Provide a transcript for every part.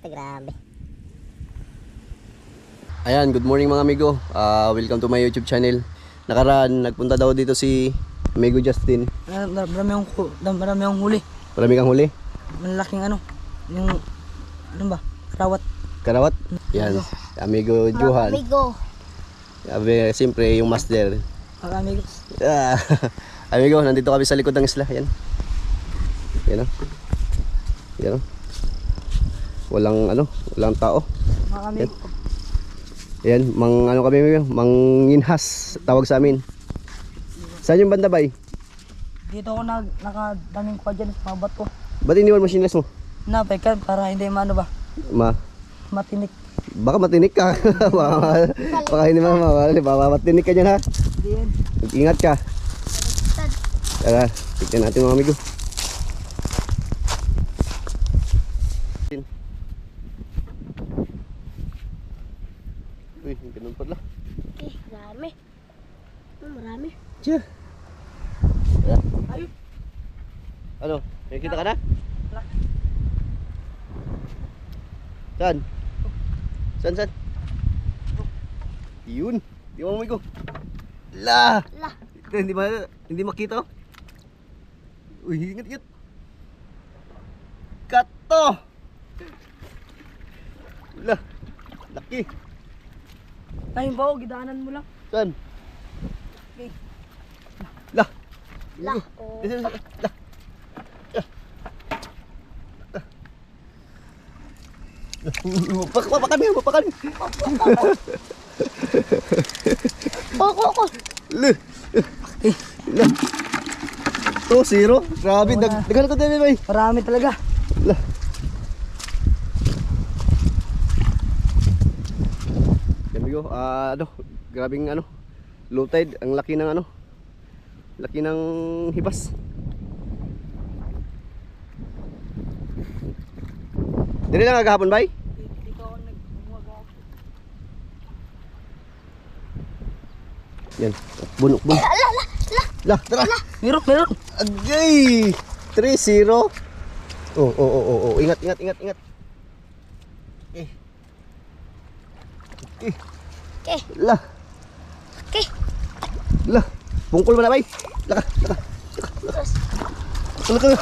Grabe. Ayan, good morning mga amigo. Ah, welcome to my YouTube channel. Nakaraan, nagpunta daw dito si amigo Justin. Mar- marami akong, marami akong huli. Marami kang huli. Malaking ano, yung, ano ba, rawat. Karawat. Yan, amigo Johan. Amigo. Sabi, siyempre, yung master. Mga amigos. Ah, amigo, nandito kami sa likod ng isla. Yan. Yan o. Yan o. Walang ano, walang tao. Mga amigos. Yan, mang ano kami, manginhas, tawag sa amin. Saan yung banda bay? Dito ako nag, nakadaming kwa dyan sa bato. Ba't iniwan mo sinas mo? Napay ka para hindi maano ba, Ma, matinik. baka matinik ka. baka, baka hindi mo mawala. Baka matinik ka dyan ha. Hindi yan. Ingat ka. Tara, tignan natin mga amigo. Uy, ganun pala. Eh, marami. Hmm, marami. Tiyo. Ayun. Ano? May kita ka na? Saan? Saan, saan? Yun. Di mo amigo. La! La. Hindi ba hindi makita? oh. Uy, ingat ingat. Kato. La. Laki. Ayun ba, oh, gidaanan mo lang. Saan? Okay. La. La. Oh. La. La. Pak papakan niya, papakan. Koko, koko. Le. La. To zero. Grabe, dag dagan to din bay. Marami talaga. La. Yan bigo, ah ano, grabing ano, low tide, ang laki ng ano, laki ng hibas. Dili lang agahapon bay? Dito ako nagbumaga. Yan, bunok bunok. La, la, la. La, tara. Meron, meron. Agay! 3-0. Oh, oh, oh, oh, oh. Ingat, ingat, ingat, ingat. Eh. Eh. Okay. La. Okay. La. Bungkol mo na, bay. Laka, laka. Laka. Ingat tayo.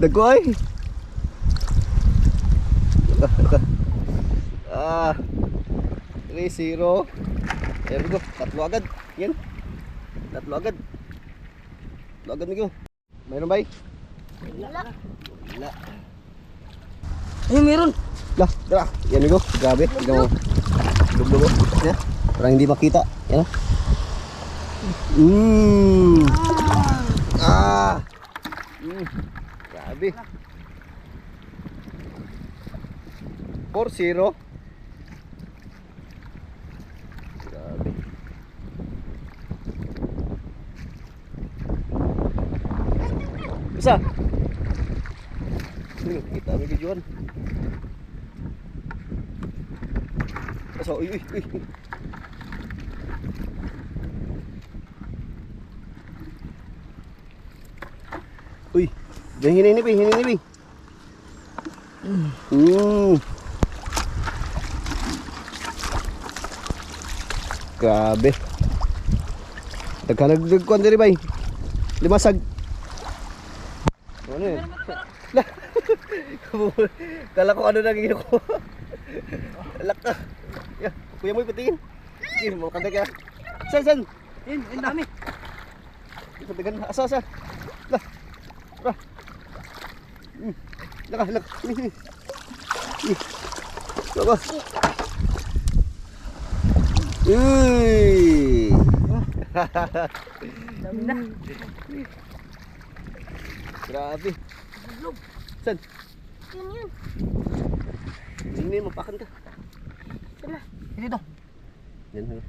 Dagko ay. Laka, laka. Ah. 3-0. Ayan ko. Tatlo agad. Yan. Tatlo agad. Tatlo agad, Migo. Mayroon, bay? Wala. Wala. Ayun, meron. Lah, tara. Yan Migo. Grabe. Tignan mo. Luglugo. Yan. Parang hindi makita. Yan. oh. Mmm. Ah. Mm. Grabe. 4-0. Grabe. Bisa. Sino kita may videoan. Asa, uy, uy, uy. Uy, diyan hininip eh, hininip eh. Mm. Grabe. Nagkanagdagkuan diri bay. Limasag. Ano? La. Kala ko ano nang ko. Alak ka. Ya, kuya mo ipatingin. Sige, mo kanta ka. San san? Ayun, ayun, dami. Ipatingin asa asa. La. Ra. Mm. Laka, laka. Ini, ini. Laka. Uy. Dami na. Grabe. San? Yun yun. Sini mapakan ka. Sila. Dito. Yan. yan.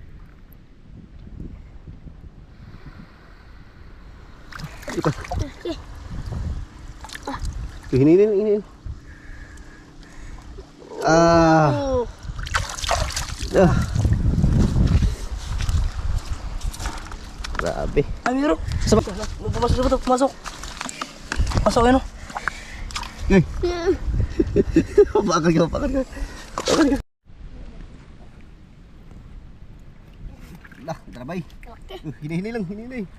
Ito. Okay. Hininin, hininin. Ah. Ah. Grabe. Ay, meron. Sabak. Pumasok, pumasok, pumasok. Pasok, ano? Ay. Bakal ka, bakal ka. Bakal ka. Lah. Kalaki. Uh, hini-hini lang, hini-hini.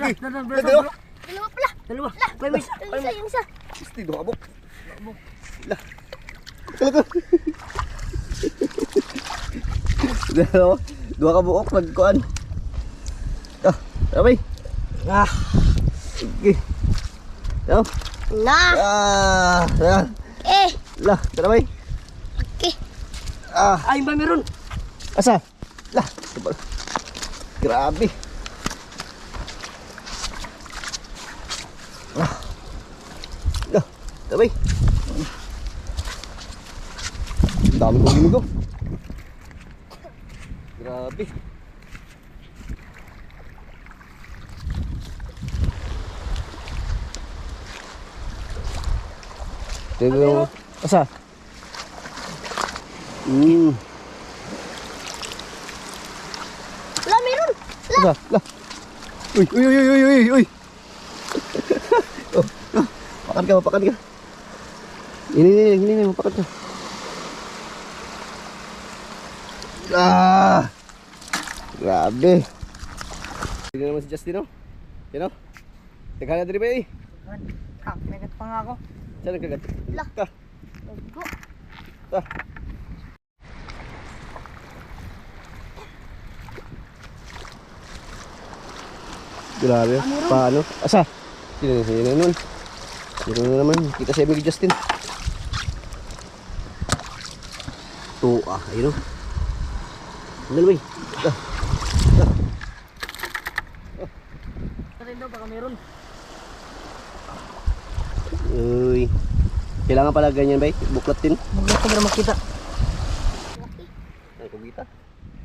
Ay, nandun, dalawa. Dalawa pala. Dalawa. Yung isa, isa. Gusti do abok. Abok. La. Dalawa, dua ka buok nagkuan. Ah, abay. Ah. Okay. Yo. Na. Ah. La. Eh. La, tara bay. Okay. Ah. Ay ba meron? Asa? La, Grabe. Sabay. Ang dami kong ginigo. Oh. Grabe. Pero, asa? Mm. La! La! La. Uy, uy, uy, uy, uy, uy! oh, ah, makan ka, makan ka. Ini, ini, ini, ini, mapakan ka. Ah! Grabe. Tignan naman si Justin, oh. Yan, oh. Taghan na ba, eh. Ah, nagat pa nga ako. Saan nagkagat? Ka. Bago. Ta. Grabe. Paano? Asa? Sino na sino nun? Sino na naman? Kita si Emily Justin. To ah, ayun o. Ang dalaway. Ah, Rin daw, baka meron. uy. Kailangan pala ganyan ba? Buklat din. Maglat ko para makita. Ay, kumita.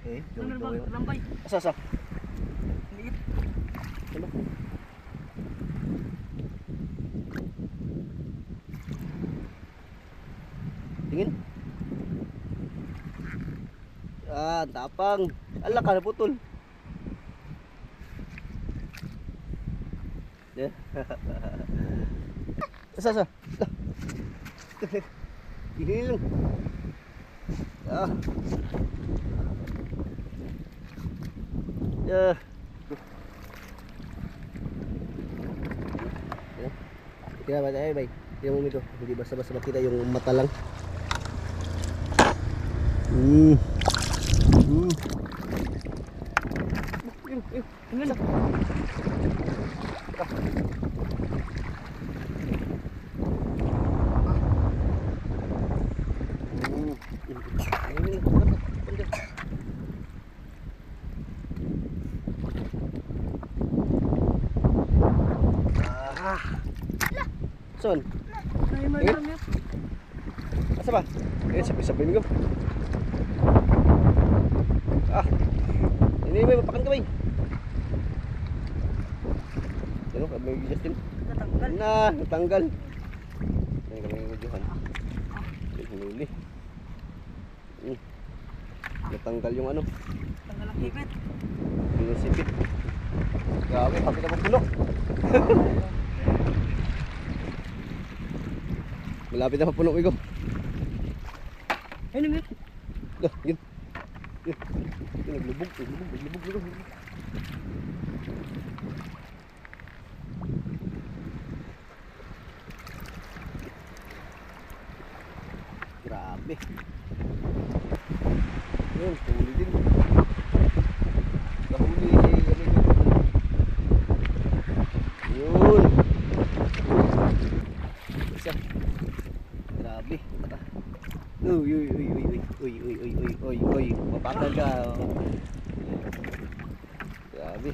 Eh, Ano? Lambay. Asa, asa? Liit. Ano? Tingin. Ah, tapang. Ala ka naputol. Yeah. Asa, asa? Hihil lang. Ah. Yeah. Kaya ba tayo, bay? Tingnan mo ito. Hindi basta-basta makita yung mata lang. Hmm. yun, yun. Ano lang. Son. Ay, may eh? Asa ba? Eh, sabay-sabay niyo. kamay, mapakan kamay. Ano, kamay ni Justin. Natanggal. Na, natanggal. Ayan kamay ni Johan. Hinuli. Hmm. Natanggal yung ano. Natanggal ang sipit. Yung sipit. Grabe, kapit ang puno. Malapit na mapuno ko. Ano, Mir? tubig. Grabe. Yun, tuloy din. Grabe.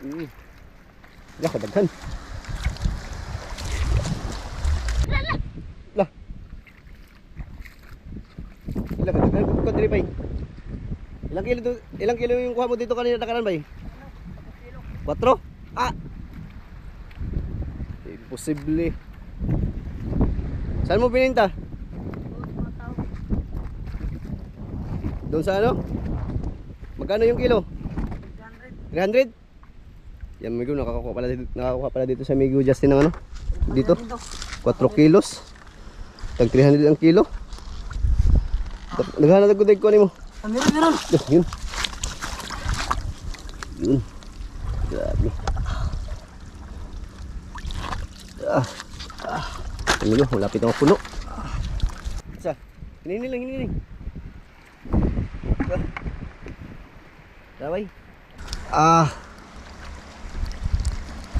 Uy. Lah, kadaghan. Lah. Ilang kadaghan ko ko diri bay. Ilang kilo to- ilang kilo yung kuha mo dito kanina nakaran bay? 4? Ah. Imposible. Saan mo bininta? Doon sa ano? Magkano yung kilo? 300? Yan amigo, nakakuha pala dito, nakakuha pala dito sa amigo Justin ng ano? Dito. 4 kilos. Tag 300 ang kilo. Naghanap ko ko mo. Ah, meron, meron. Yun, yun. Grabe. Ah. Ah. Amigo, malapit ako puno. Isa. Hinini lang, lang. Ah. Ah.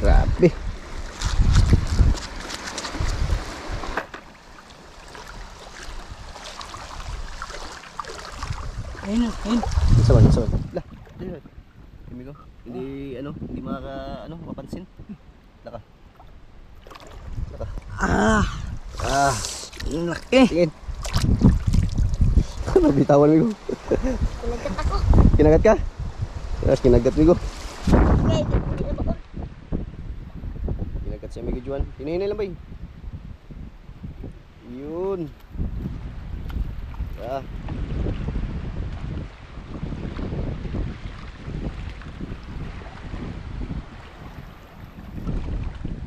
Grabe. Ayun, ayun. Isa man, isa man. Lah, lah. Amigo, hindi ano, hindi makaka ano, mapansin. Laka. Laka. Ah, Ah, ang laki. sige. Nabitawan amigo. Kinagat ako. Kinagat ka? Ah, kinagat ba? Kinagat si amigo Juan. Hinahinay lang ba yun? Yun. Ah.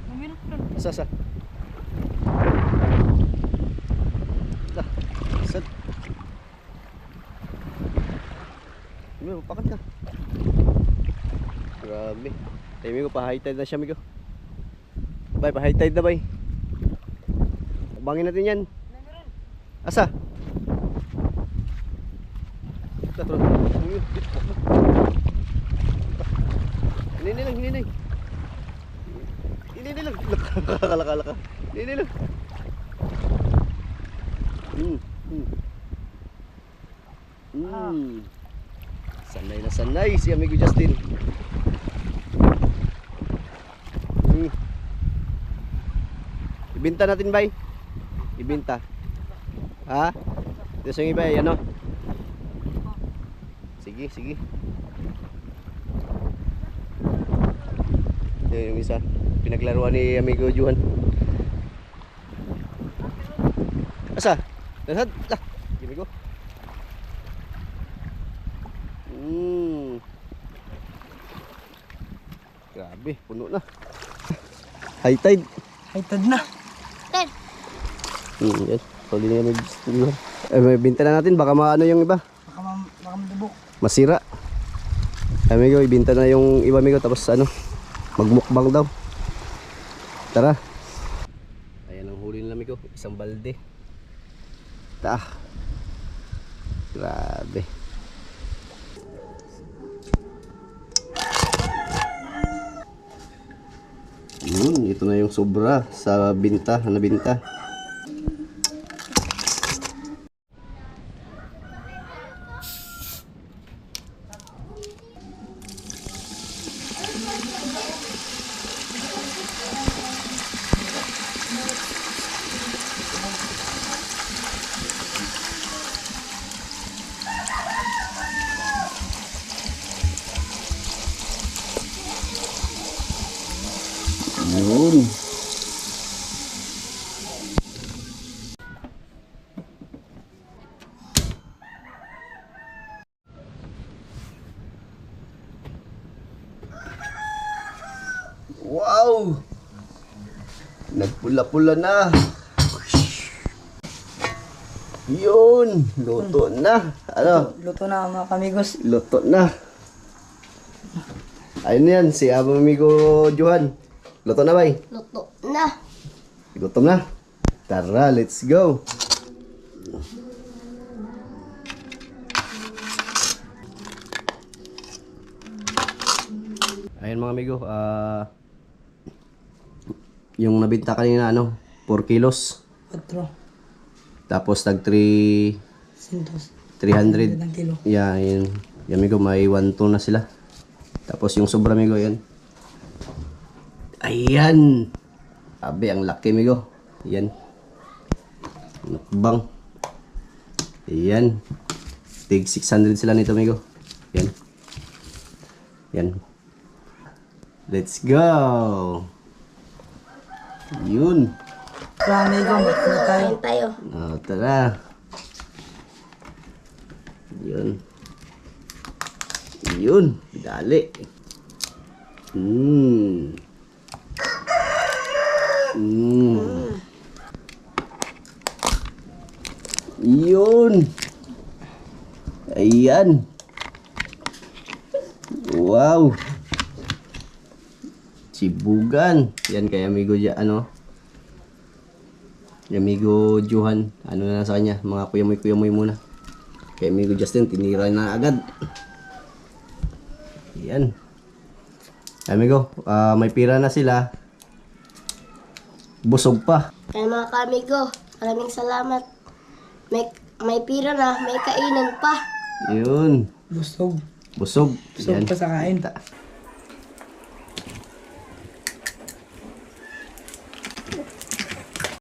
Ah, meron, meron. Asa, asa. Lah, sad. Amigo, pakat ka. Grabe. Amigo, pa-high tide na siya amigo. Bay, pa-high tide na bay. Abangin natin yan. Asa? Ito. Hinini lang, hinini. Hinini lang. Laka, laka, laka. Hinini lang. Hmm, hmm. Hmm. Sanay na sanay si amigo Justin. Hmm. Ibinta natin, bay. Ibinta. Ha? Gusto nyo ba, ano? Sige, sige. Ito yung isa. Pinaglaruan ni amigo Juan. Asa? Nasad? Lah. Amigo. Hmm. Grabe, puno na. High tide. Hightad na. Hmm, yan. Solid na yung Juan. Eh, may binta na natin. Baka maano yung iba. Baka, ma- baka madubok. Masira. Amigo, ibinta na yung iba amigo. Tapos ano, magmukbang daw. Tara. Ayan ang huli nila amigo. Isang balde. Ta. Grabe. Yun, ito na yung sobra sa binta, na binta. Nagpula-pula na. Yun! Luto na. Ano? Luto na mga kamigos. Luto na. Ayun yan, si abang amigo Johan. Luto na ba Luto na. Gutom na. Tara, let's go. Ayun mga amigo, ah yung nabinta kanina ano, 4 kilos. Patro. Tapos tag 3 Sintos. 300. Ilang kilo. Yeah, yun. Yung amigo, may 1 2 na sila. Tapos yung sobra amigo, yan. Ayan! Abi, ang laki amigo. Yan. Nakbang. Ayan. Tig 600 sila nito amigo. Yan. Yan. Let's go! Yun. Tara amigo, ba't na tayo? Kain tayo. Oh, tara. Yun. Yun. Dali. Mmm. Mmm. Yun. Ayan. Wow. Sibugan. Yan kay amigo dyan, ano. Amigo Johan. Ano na sa kanya. Mga kuyamoy kuyamoy muna. Kay amigo Justin, tinira na agad. Yan. Amigo, ah, may pira na sila. Busog pa. Kaya mga kamigo, maraming salamat. May, may pira na, may kainan pa. Yun. Busog. Busog. Busog Yan. pa sa kain. Ta-